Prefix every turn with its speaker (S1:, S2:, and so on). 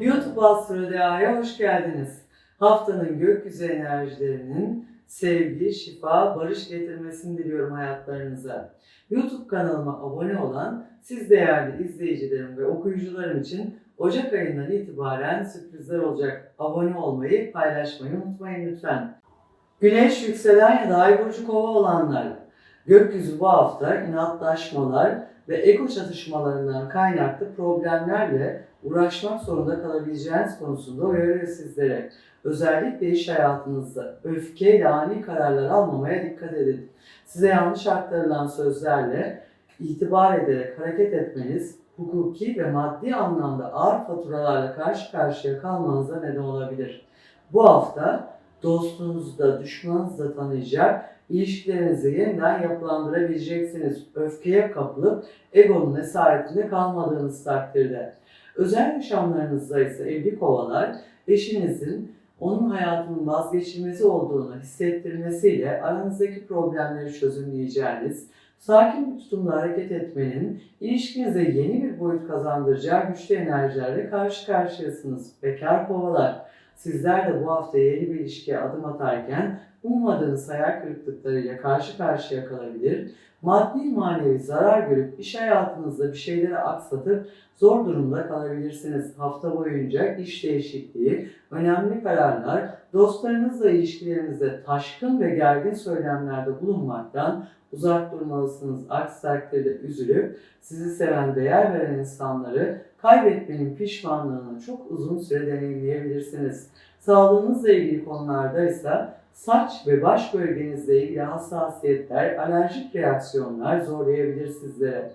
S1: YouTube Astro hoş geldiniz. Haftanın gökyüzü enerjilerinin sevgi, şifa, barış getirmesini diliyorum hayatlarınıza. YouTube kanalıma abone olan siz değerli izleyicilerim ve okuyucularım için Ocak ayından itibaren sürprizler olacak. Abone olmayı, paylaşmayı unutmayın lütfen. Güneş, yükselen ya da ay burcu kova olanlar. Gökyüzü bu hafta inatlaşmalar ve ego çatışmalarından kaynaklı problemlerle uğraşmak zorunda kalabileceğiniz konusunda uyarıyor sizlere. Özellikle iş hayatınızda öfkeyle ani kararlar almamaya dikkat edin. Size yanlış aktarılan sözlerle itibar ederek hareket etmeniz hukuki ve maddi anlamda ağır faturalarla karşı karşıya kalmanıza neden olabilir. Bu hafta dostunuzu da düşmanınızı da tanıyacak, ilişkilerinizi yeniden yapılandırabileceksiniz. Öfkeye kapılıp egonun esaretinde kalmadığınız takdirde. Özel yaşamlarınızda ise evli kovalar eşinizin onun hayatının vazgeçilmezi olduğunu hissettirmesiyle aranızdaki problemleri çözümleyeceğiniz, sakin bir tutumla hareket etmenin ilişkinize yeni bir boyut kazandıracağı güçlü enerjilerle karşı karşıyasınız. Bekar kovalar, sizler de bu hafta yeni bir ilişkiye adım atarken ummadığınız hayal kırıklıklarıyla karşı karşıya kalabilir, maddi manevi zarar görüp iş hayatınızda bir şeyleri aksatıp zor durumda kalabilirsiniz. Hafta boyunca iş değişikliği, önemli kararlar, dostlarınızla ilişkilerinizde taşkın ve gergin söylemlerde bulunmaktan uzak durmalısınız. Aksi takdirde üzülüp sizi seven, değer veren insanları kaybetmenin pişmanlığını çok uzun süre deneyimleyebilirsiniz. Sağlığınızla ilgili konularda ise saç ve baş bölgenizle ilgili hassasiyetler, alerjik reaksiyonlar zorlayabilir sizlere.